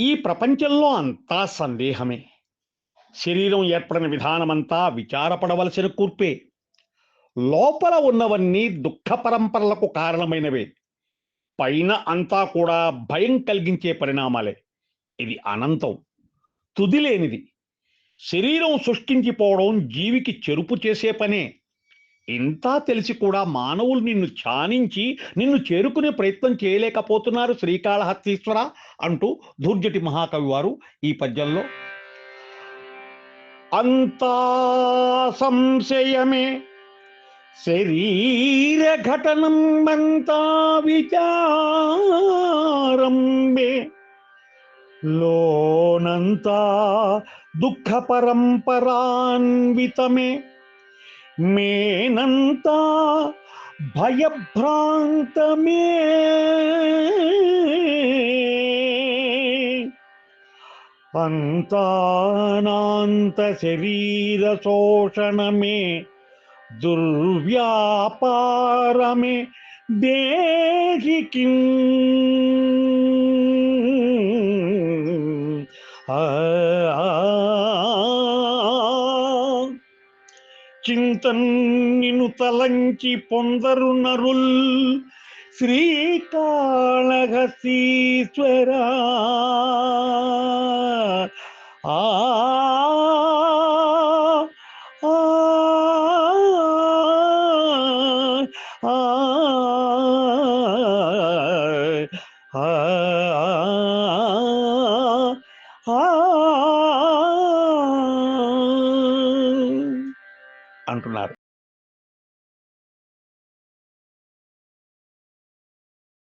ఈ ప్రపంచంలో అంతా సందేహమే. శరీరం ఏర్పడిన విధానమంతా విచారపడవలసిన కూర్పే. లోపల ఉన్నవన్నీ దుఃఖ పరంపరలకు కారణమైనవే. పైన అంతా కూడా భయం కలిగించే పరిణామాలే. ఇది అనంతం. తుదిలేనిది శరీరం సృష్టించిపోవడం జీవికి చెరుపు చేసే పనే. ఇంతా తెలిసి కూడా మానవులు నిన్ను ఛానించి నిన్ను చేరుకునే ప్రయత్నం చేయలేకపోతున్నారు శ్రీకాళహస్తీశ్వర అంటూ ధూర్జటి మహాకవి వారు ఈ పద్యంలో. అంతా సంశయమే శరీర ఘటనం అంతా విచారంబే లోనంతా దుఃఖ పరంపరాన్వితమే ಮೇನಂತ ಭಯಭ್ರಾಂತಮೇ अन्तानान्त शरीरशोषणमे दुर्व्यापारमे देहि किम् చింతన్నిను తలంచి పొందరు నరుల్ శ్రీకాళహస్తీశ్వర ఆ ఆ ఆ అంటున్నారు